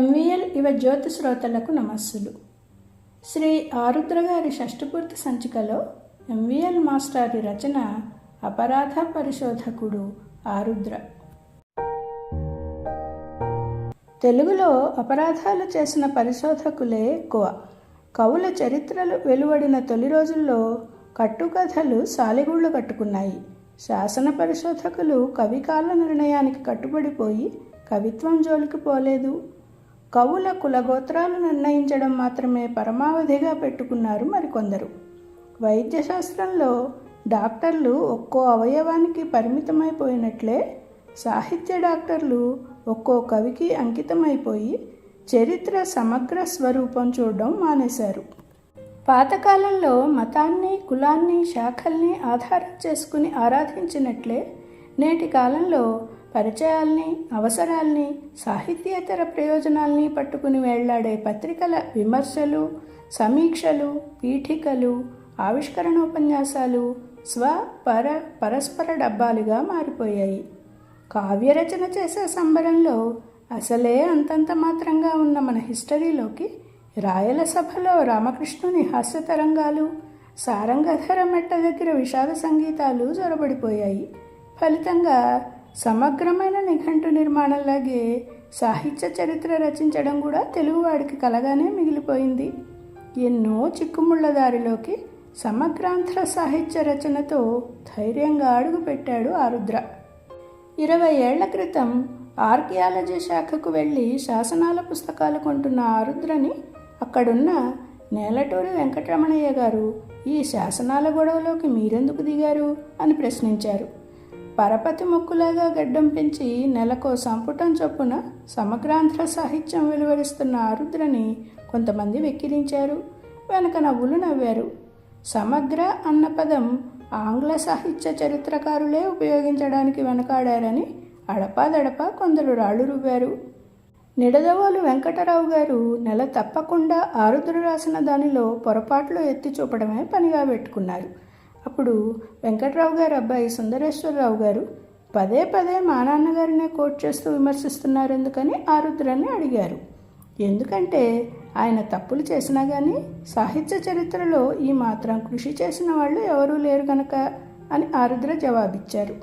MVL యువ జ్యోతి శ్రోతలకు నమస్సులు. శ్రీ ఆరుద్ర గారి షష్ఠపూర్తి సంచికలో ఎంవిఎల్ మాస్టారి రచన అపరాధ పరిశోధకుడు ఆరుద్ర. తెలుగులో అపరాధాలు చేసిన పరిశోధకులే ఎక్కువ కవుల చరిత్రలు వెలువడిన తొలి రోజుల్లో కట్టుకథలు సాలిగుళ్ళు కట్టుకున్నాయి. శాసన పరిశోధకులు కవికాల నిర్ణయానికి కట్టుబడిపోయి కవిత్వం జోలికి పోలేదు. కవుల కులగోత్రాలు నిర్ణయించడం మాత్రమే పరమావధిగా పెట్టుకున్నారు మరికొందరు. వైద్యశాస్త్రంలో డాక్టర్లు ఒక్కో అవయవానికి పరిమితమైపోయినట్లే సాహిత్య డాక్టర్లు ఒక్కో కవికి అంకితమైపోయి చరిత్ర సమగ్ర స్వరూపం చూడడం మానేశారు. పాతకాలంలో మతాన్ని కులాన్ని శాఖల్ని ఆధారం చేసుకుని ఆరాధించినట్లే నేటి కాలంలో పరిచయాల్ని అవసరాల్ని సాహిత్యేతర ప్రయోజనాల్ని పట్టుకుని వేళ్ళాడే పత్రికల విమర్శలు సమీక్షలు పీఠికలు ఆవిష్కరణోపన్యాసాలు స్వ పర పరస్పర డబ్బాలుగా మారిపోయాయి. కావ్యరచన చేసే సంబరంలో అసలే అంతంత మాత్రంగా ఉన్న మన హిస్టరీలోకి రాయల సభలో రామకృష్ణుని హాస్య తరంగాలు సారంగధర మెట్ట దగ్గర విషాద సంగీతాలు జొరబడిపోయాయి. ఫలితంగా సమగ్రమైన నిఘంటు నిర్మాణంలాగే సాహిత్య చరిత్ర రచించడం కూడా తెలుగువాడికి కలగానే మిగిలిపోయింది. ఎన్నో చిక్కుముళ్ళ దారిలోకి సమగ్రాంధ్ర సాహిత్య రచనతో ధైర్యంగా అడుగుపెట్టాడు ఆరుద్ర. ఇరవై ఏళ్ళ క్రితం ఆర్కియాలజీ శాఖకు వెళ్ళి శాసనాల పుస్తకాలు కొంటున్న ఆరుద్రని అక్కడున్న నేలటూరి వెంకటరమణయ్య గారు ఈ శాసనాల గొడవలోకి మీరెందుకు దిగారు? అని ప్రశ్నించారు. పరపతి మొక్కులాగా గడ్డం పెంచి నెలకో సంపుటం చొప్పున సమగ్రాంధ్ర సాహిత్యం వెలువరిస్తున్న ఆరుద్రని కొంతమంది వెక్కిరించారు. వెనక నవ్వులు నవ్వారు. సమగ్ర అన్న పదం ఆంగ్ల సాహిత్య చరిత్రకారులే ఉపయోగించడానికి వెనకాడారని అడపాదడపా కొందరు రాళ్ళు రువ్వారు. నిడదవోలు వెంకటరావు గారు నెల తప్పకుండా ఆరుద్ర రాసిన దానిలో పొరపాట్లు ఎత్తి చూపడమే పనిగా పెట్టుకున్నారు. అప్పుడు వెంకట్రావు గారు అబ్బాయి సుందరేశ్వరరావు గారు పదే పదే మా నాన్నగారినే కోట్ చేస్తూ విమర్శిస్తున్నారు ఎందుకని ఆరుద్రని అడిగారు. ఎందుకంటే ఆయన తప్పులు చేసినా కానీ సాహిత్య చరిత్రలో ఈ మాత్రం కృషి చేసిన వాళ్ళు ఎవరూ లేరు కనుక అని ఆరుద్ర జవాబిచ్చారు.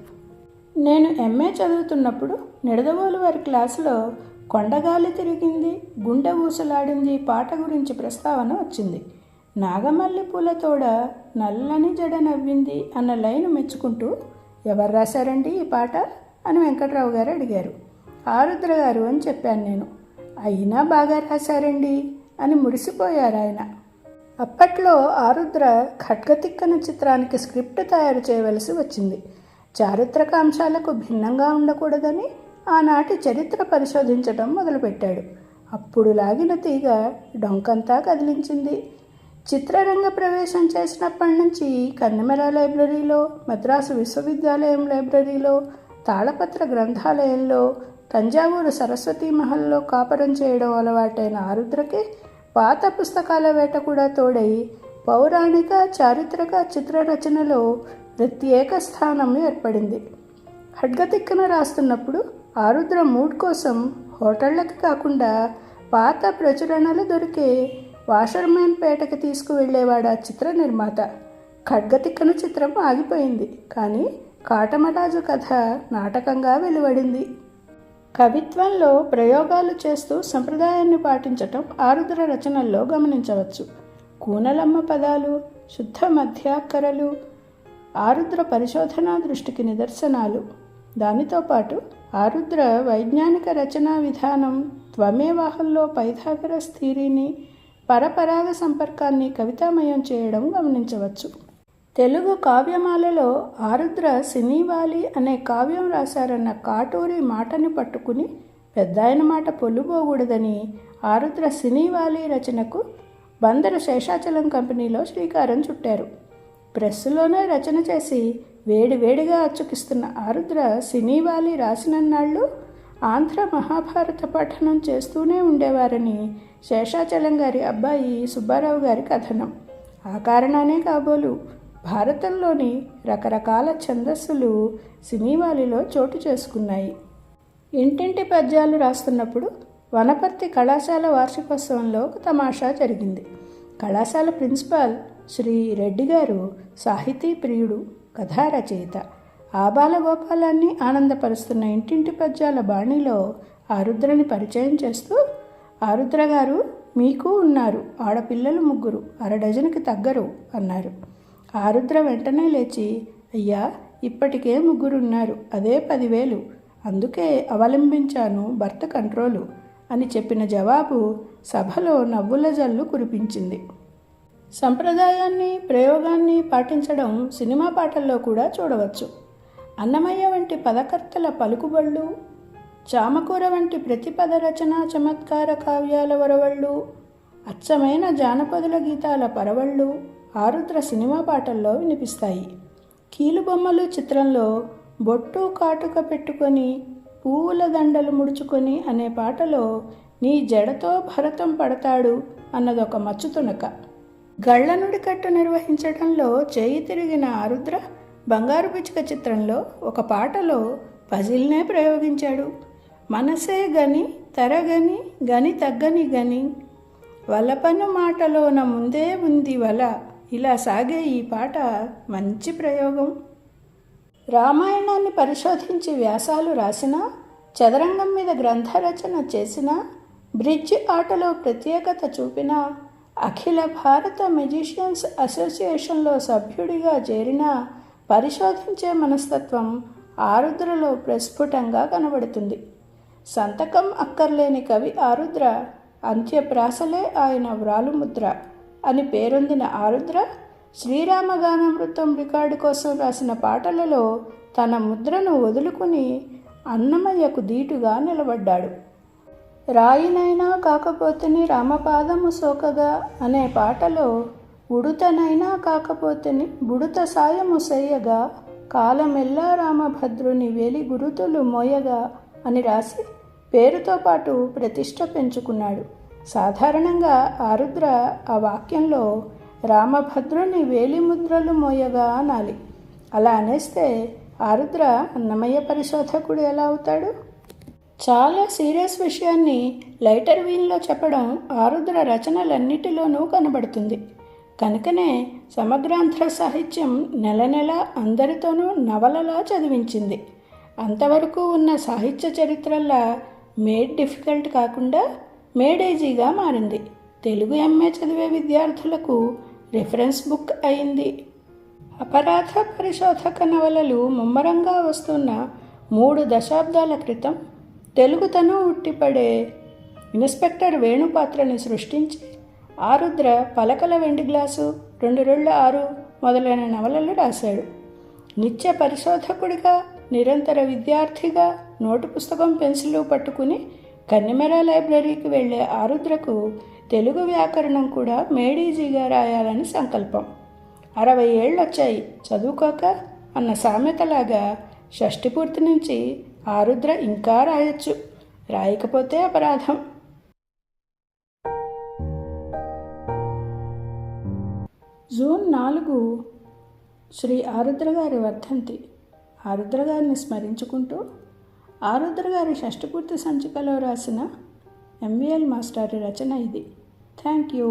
నేను ఎంఏ చదువుతున్నప్పుడు నిడదవోలు వారి క్లాసులో కొండగాలి తిరిగింది గుండె ఊసలాడింది పాట గురించి ప్రస్తావన వచ్చింది. నాగమల్లి పూల తోడ నల్లని జడ నవ్వింది అన్న లైన్ మెచ్చుకుంటూ ఎవరు రాశారండి ఈ పాట? అని వెంకట్రావు గారు అడిగారు. ఆరుద్ర గారు అని చెప్పాను నేను. అయినా బాగా రాశారండి అని మురిసిపోయారు ఆయన. అప్పట్లో ఆరుద్ర ఖడ్గతిక్కన చిత్రానికి స్క్రిప్ట్ తయారు చేయవలసి వచ్చింది. చారిత్రక అంశాలకు భిన్నంగా ఉండకూడదని ఆనాటి చరిత్ర పరిశోధించడం మొదలుపెట్టాడు. అప్పుడు లాగిన తీగ డొంకంతా కదిలించింది. చిత్రరంగ ప్రవేశం చేసినప్పటి నుంచి కన్నెమెర లైబ్రరీలో మద్రాసు విశ్వవిద్యాలయం లైబ్రరీలో తాళపత్ర గ్రంథాలయంలో తంజావూరు సరస్వతీ మహల్లో కాపరం చేయడం అలవాటైన ఆరుద్రకి పాత పుస్తకాల వేట కూడా తోడై పౌరాణిక చారిత్రక చిత్రరచనలో ప్రత్యేక స్థానం ఏర్పడింది. ఖడ్గతిక్కన రాస్తున్నప్పుడు ఆరుద్ర మూడ్ కోసం హోటళ్ళకి కాకుండా పాత ప్రచురణలు దొరికే వాషర్మ్యాన్ పేటకి తీసుకువెళ్ళేవాడు ఆ చిత్ర నిర్మాత ఖడ్గతిక్కన చిత్రం ఆగిపోయింది. కానీ కాటమరాజు కథ నాటకంగా వెలువడింది. కవిత్వంలో ప్రయోగాలు చేస్తూ సంప్రదాయాన్ని పాటించటం ఆరుద్ర రచనల్లో గమనించవచ్చు. కూనలమ్మ పదాలు శుద్ధ మధ్యాకరలు ఆరుద్ర పరిశోధనా దృష్టికి నిదర్శనాలు. దానితో పాటు ఆరుద్ర వైజ్ఞానిక రచనా విధానం త్వమేవాహంలో పైథాగరస్ థీరీని పరపరాగ సంపర్కాన్ని కవితామయం చేయడం గమనించవచ్చు. తెలుగు కావ్యమాలలో ఆరుద్ర సినీవాలి అనే కావ్యం రాశారన్న కాటూరి మాటని పట్టుకుని పెద్దాయన మాట పొల్లుపోకూడదని ఆరుద్ర సినీవాలి రచనకు బందర శేషాచలం కంపెనీలో శ్రీకారం చుట్టారు. ప్రెస్సులోనే రచన చేసి వేడి వేడిగా అచ్చుకిస్తున్న ఆరుద్ర సినీవాలి రాసినన్నాళ్ళు ఆంధ్ర మహాభారత పఠనం చేస్తూనే ఉండేవారని శేషాచలం గారి అబ్బాయి సుబ్బారావు గారి కథనం. ఆ కారణానే కాబోలు భారతంలోని రకరకాల ఛందస్సులు సినీవాలిలో చోటు చేసుకున్నాయి. ఇంటింటి పద్యాలు రాస్తున్నప్పుడు వనపర్తి కళాశాల వార్షికోత్సవంలో ఒక తమాషా జరిగింది. కళాశాల ప్రిన్సిపాల్ శ్రీ రెడ్డి గారు సాహితీ ప్రియుడు కథా ఆ బాలగోపాలాన్ని ఆనందపరుస్తున్న ఇంటింటి పద్యాల బాణిలో ఆరుద్రని పరిచయం చేస్తూ ఆరుద్ర గారు మీకు ఉన్నారు ఆడపిల్లలు ముగ్గురు అరడజనుకి తగ్గరు అన్నారు. ఆరుద్ర వెంటనే లేచి అయ్యా ఇప్పటికే ముగ్గురున్నారు అదే పదివేలు అందుకే అవలంబించాను భర్త కంట్రోలు అని చెప్పిన జవాబు సభలో నవ్వుల జల్లు కురిపించింది. సంప్రదాయాన్ని ప్రయోగాన్ని పాటించడం సినిమా పాటల్లో కూడా చూడవచ్చు. అన్నమయ్య వంటి పదకర్తల పలుకుబళ్ళు చామకూర వంటి ప్రతిపద రచనా చమత్కార కావ్యాల వరవళ్ళు అచ్చమైన జానపదుల గీతాల పరవళ్ళు ఆరుద్ర సినిమా పాటల్లో వినిపిస్తాయి. కీలుబొమ్మలు చిత్రంలో బొట్టు కాటుక పెట్టుకొని పువ్వుల దండలు ముడుచుకొని అనే పాటలో నీ జడతో భరతం పడతాడు అన్నదొక మచ్చుతునక. గళ్ళ నుడికట్టు నిర్వహించడంలో చేయి తిరిగిన ఆరుద్ర బంగారు పిచ్చుక చిత్రంలో ఒక పాటలో పజిల్నే ప్రయోగించాడు. మనసే గని తరగని గని తగ్గని గని. వలపను మాటలోన ముందే ఉంది వల. ఇలా సాగే ఈ పాట మంచి ప్రయోగం. రామాయణాన్ని పరిశోధించి వ్యాసాలు రాసినా చదరంగం మీద గ్రంథ రచన చేసిన బ్రిడ్జ్ ఆటలో ప్రత్యేకత చూపిన అఖిల భారత మెజిషియన్స్ అసోసియేషన్లో సభ్యుడిగా చేరిన పరిశోధించే మనస్తత్వం ఆరుద్రలో ప్రస్ఫుటంగా కనబడుతుంది. సంతకం అక్కర్లేని కవి ఆరుద్ర అంత్యప్రాసలే ఆయన వ్రాలుముద్ర అని పేరొందిన ఆరుద్ర శ్రీరామగానామృతం రికార్డు కోసం రాసిన పాటలలో తన ముద్రను వదులుకుని అన్నమయ్యకు దీటుగా నిలబడ్డాడు. రాయినైనా కాకపోతేని రామపాదము సోకగా అనే పాటలో ఉడుతనైనా కాకపోతేని బుడుత సాయము సేయగా కాలమెల్లా రామభద్రుని వేలి గురుతులు మోయగా అని రాసి పేరుతో పాటు ప్రతిష్ట పెంచుకున్నాడు. సాధారణంగా ఆరుద్ర ఆ వాక్యంలో రామభద్రుని వేలిముద్రలు మోయగా అనాలి. అలా అనేస్తే ఆరుద్ర అన్నమయ్య పరిశోధకుడు ఎలా అవుతాడు? చాలా సీరియస్ విషయాన్ని లైటర్ వీన్లో చెప్పడం ఆరుద్ర రచనలన్నిటిలోనూ కనబడుతుంది. కనుకనే సమగ్రాంధ్ర సాహిత్యం నెల నెల అందరితోనూ నవలలా చదివించింది. అంతవరకు ఉన్న సాహిత్య చరిత్రల్లా మేడ్ డిఫికల్ట్ కాకుండా మేడేజీగా మారింది. తెలుగు ఎంఏ చదివే విద్యార్థులకు రిఫరెన్స్ బుక్ అయింది. అపరాధ పరిశోధక నవలలు ముమ్మరంగా వస్తున్న మూడు దశాబ్దాల క్రితం తెలుగుతనం ఉట్టిపడే ఇన్స్పెక్టర్ వేణుపాత్రని సృష్టించి ఆరుద్ర పలకల వెండి గ్లాసు రెండు రెళ్ళ ఆరు మొదలైన నవలలు రాశాడు. నిత్య పరిశోధకుడిగా నిరంతర విద్యార్థిగా నోటు పుస్తకం పెన్సిల్ పట్టుకుని కన్నెమెర లైబ్రరీకి వెళ్ళే ఆరుద్రకు తెలుగు వ్యాకరణం కూడా మేడీజీగా రాయాలని సంకల్పం. అరవై ఏళ్ళొచ్చాయి చదువుకోక అన్న సామెతలాగా షష్టి పూర్తి నుంచి ఆరుద్ర ఇంకా రాయొచ్చు. రాయకపోతే అపరాధం. జూన్ నాలుగు శ్రీ ఆరుద్ర గారి వర్ధంతి. ఆరుద్ర గారిని స్మరించుకుంటూ ఆరుద్ర గారి షష్ఠపూర్తి సంచికలో రాసిన ఎంవిఎల్ మాస్టర్ రచన ఇది. Thank you